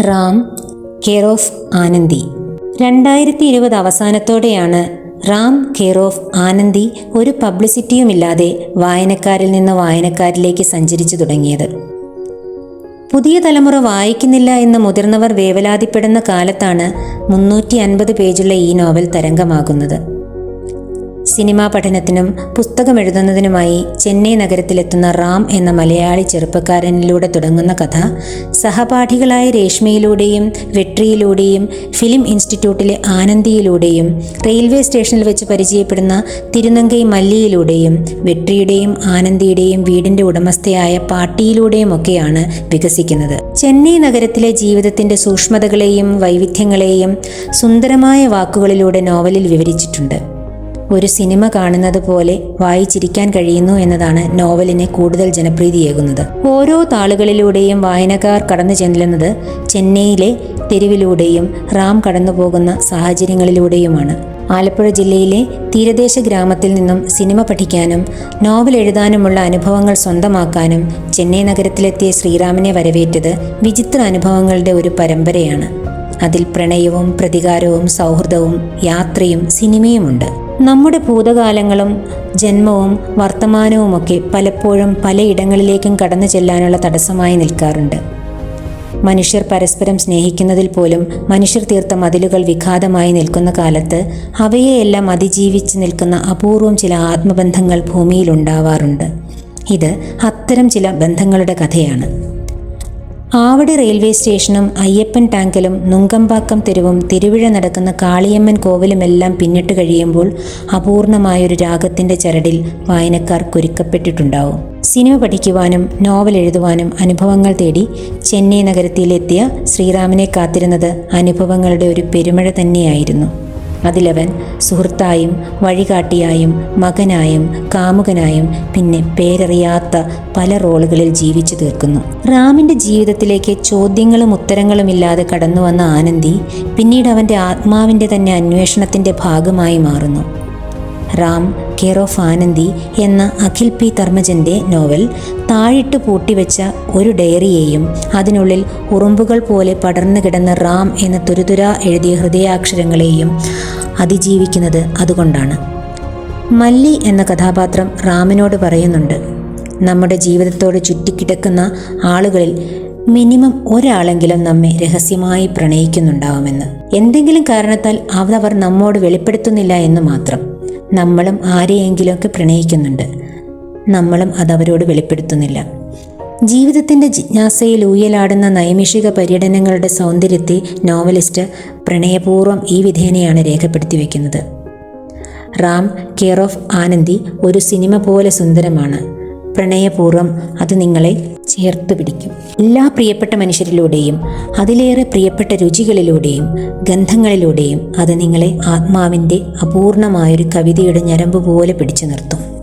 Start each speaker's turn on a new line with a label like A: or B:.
A: Ram care of Anandi. രണ്ടായിരത്തി ഇരുപത് അവസാനത്തോടെയാണ് റാം കെയർ ഓഫ് ആനന്ദി ഒരു പബ്ലിസിറ്റിയുമില്ലാതെ വായനക്കാരിൽ നിന്ന് വായനക്കാരിലേക്ക് സഞ്ചരിച്ചു തുടങ്ങിയത്. പുതിയ തലമുറ വായിക്കുന്നില്ല എന്ന് മുതിർന്നവർ വേവലാതിപ്പെടുന്ന കാലത്താണ് മുന്നൂറ്റി അൻപത് പേജുള്ള ഈ നോവൽ തരംഗമാകുന്നത്. സിനിമാ പഠനത്തിനും പുസ്തകമെഴുതുന്നതിനുമായി ചെന്നൈ നഗരത്തിലെത്തുന്ന റാം എന്ന മലയാളി ചെറുപ്പക്കാരനിലൂടെ തുടങ്ങുന്ന കഥ സഹപാഠികളായ രേഷ്മയിലൂടെയും വെട്രിയിലൂടെയും ഫിലിം ഇൻസ്റ്റിറ്റ്യൂട്ടിലെ ആനന്ദിയിലൂടെയും റെയിൽവേ സ്റ്റേഷനിൽ വെച്ച് പരിചയപ്പെടുന്ന തിരുനങ്കൈ മല്ലിയിലൂടെയും വെട്രിയുടെയും ആനന്ദിയുടെയും വീടിന്റെ ഉടമസ്ഥയായ പാട്ടിയിലൂടെയുമൊക്കെയാണ് വികസിക്കുന്നത്. ചെന്നൈ നഗരത്തിലെ ജീവിതത്തിന്റെ സൂക്ഷ്മതകളെയും വൈവിധ്യങ്ങളെയും സുന്ദരമായ വാക്കുകളിലൂടെ നോവലിൽ വിവരിച്ചിട്ടുണ്ട്. ഒരു സിനിമ കാണുന്നത് പോലെ വായിച്ചിരിക്കാൻ കഴിയുന്നു എന്നതാണ് നോവലിനെ കൂടുതൽ ജനപ്രീതിയേകുന്നത്. ഓരോ താളുകളിലൂടെയും വായനക്കാർ കടന്നു ചെല്ലുന്നത് ചെന്നൈയിലെ തെരുവിലൂടെയും റാം കടന്നുപോകുന്ന സാഹചര്യങ്ങളിലൂടെയുമാണ്. ആലപ്പുഴ ജില്ലയിലെ തീരദേശ ഗ്രാമത്തിൽ നിന്നും സിനിമ പഠിക്കാനും നോവൽ എഴുതാനുമുള്ള അനുഭവങ്ങൾ സ്വന്തമാക്കാനും ചെന്നൈ നഗരത്തിലെത്തിയ ശ്രീറാമിനെ വരവേറ്റത് വിചിത്ര അനുഭവങ്ങളുടെ ഒരു പരമ്പരയാണ്. അതിൽ പ്രണയവും പ്രതികാരവും സൗഹൃദവും യാത്രയും സിനിമയുമുണ്ട്. നമ്മുടെ ഭൂതകാലങ്ങളും ജന്മവും വർത്തമാനവുമൊക്കെ പലപ്പോഴും പലയിടങ്ങളിലേക്കും കടന്നു ചെല്ലാനുള്ള തടസ്സമായി നിൽക്കാറുണ്ട്. മനുഷ്യർ പരസ്പരം സ്നേഹിക്കുന്നതിൽ പോലും മനുഷ്യർ തീർത്ത മതിലുകൾ വിഘാതമായി നിൽക്കുന്ന കാലത്ത് അവയെയെല്ലാം അതിജീവിച്ച് നിൽക്കുന്ന അപൂർവം ചില ആത്മബന്ധങ്ങൾ ഭൂമിയിലുണ്ടാവാറുണ്ട് ഇത് അത്തരം ചില ബന്ധങ്ങളുടെ കഥയാണ്. ആവടി റെയിൽവേ സ്റ്റേഷനും അയ്യപ്പൻ ടാങ്കലും നുങ്കമ്പാക്കം തെരുവും തിരുവിഴ നടക്കുന്ന കാളിയമ്മൻ കോവിലുമെല്ലാം പിന്നിട്ട് കഴിയുമ്പോൾ അപൂർണമായൊരു രാഗത്തിന്റെ ചരടിൽ വായനക്കാർ കുരുക്കപ്പെട്ടിട്ടുണ്ടാവും. സിനിമ പഠിക്കുവാനും നോവൽ എഴുതുവാനും അനുഭവങ്ങൾ തേടി ചെന്നൈ നഗരത്തിലെത്തിയ ശ്രീറാമിനെ കാത്തിരുന്നത് അനുഭവങ്ങളുടെ ഒരു പെരുമഴ തന്നെയായിരുന്നു. അതിലവൻ സുഹൃത്തായും വഴികാട്ടിയായും മകനായും കാമുകനായും പിന്നെ പേരറിയാത്ത പല റോളുകളിൽ ജീവിച്ചു തീർക്കുന്നു. റാമിന്റെ ജീവിതത്തിലേക്ക് ചോദ്യങ്ങളും ഉത്തരങ്ങളുമില്ലാതെ കടന്നു വന്ന ആനന്ദി പിന്നീട് അവന്റെ ആത്മാവിന്റെ തന്നെ അന്വേഷണത്തിന്റെ ഭാഗമായി മാറുന്നു. റാം കെയർ ഓഫ് ആനന്ദി എന്ന അഖിൽ പി ധർമ്മജന്റെ നോവൽ താഴിട്ട് പൂട്ടിവെച്ച ഒരു ഡയറിയെയും അതിനുള്ളിൽ ഉറുമ്പുകൾ പോലെ പടർന്നു കിടന്ന റാം എന്ന തുരുതുര എഴുതിയ ഹൃദയാക്ഷരങ്ങളെയും അതിജീവിക്കുന്നത് അതുകൊണ്ടാണ്. മല്ലി എന്ന കഥാപാത്രം റാമിനോട് പറയുന്നുണ്ട് നമ്മുടെ ജീവിതത്തോട് ചുറ്റിക്കിടക്കുന്ന ആളുകളിൽ മിനിമം ഒരാളെങ്കിലും നമ്മെ രഹസ്യമായി പ്രണയിക്കുന്നുണ്ടാവുമെന്ന്. എന്തെങ്കിലും കാരണത്താൽ അവർ നമ്മോട് വെളിപ്പെടുത്തുന്നില്ല എന്ന് മാത്രം. നമ്മളും ആരെയെങ്കിലുമൊക്കെ പ്രണയിക്കുന്നുണ്ട്. നമ്മളും അതവരോട് വെളിപ്പെടുത്തുന്നില്ല. ജീവിതത്തിന്റെ ജിജ്ഞാസയിൽ ഊയലാടുന്ന നൈമിഷിക പര്യടനങ്ങളുടെ സൗന്ദര്യത്തെ നോവലിസ്റ്റ് പ്രണയപൂർവം ഈ വിധേനയാണ് രേഖപ്പെടുത്തി വയ്ക്കുന്നത് റാം കെയർ ഓഫ് ആനന്ദി ഒരു സിനിമ പോലെ സുന്ദരമാണ്. പ്രണയപൂർവം അത് നിങ്ങളെ ചേർത്ത് പിടിക്കും. എല്ലാ പ്രിയപ്പെട്ട മനുഷ്യരിലൂടെയും അതിലേറെ പ്രിയപ്പെട്ട രുചികളിലൂടെയും ഗന്ധങ്ങളിലൂടെയും അത് നിങ്ങളെ ആത്മാവിന്റെ അപൂർണമായൊരു കവിതയുടെ ഞരമ്പ് പോലെ പിടിച്ചു നിർത്തും.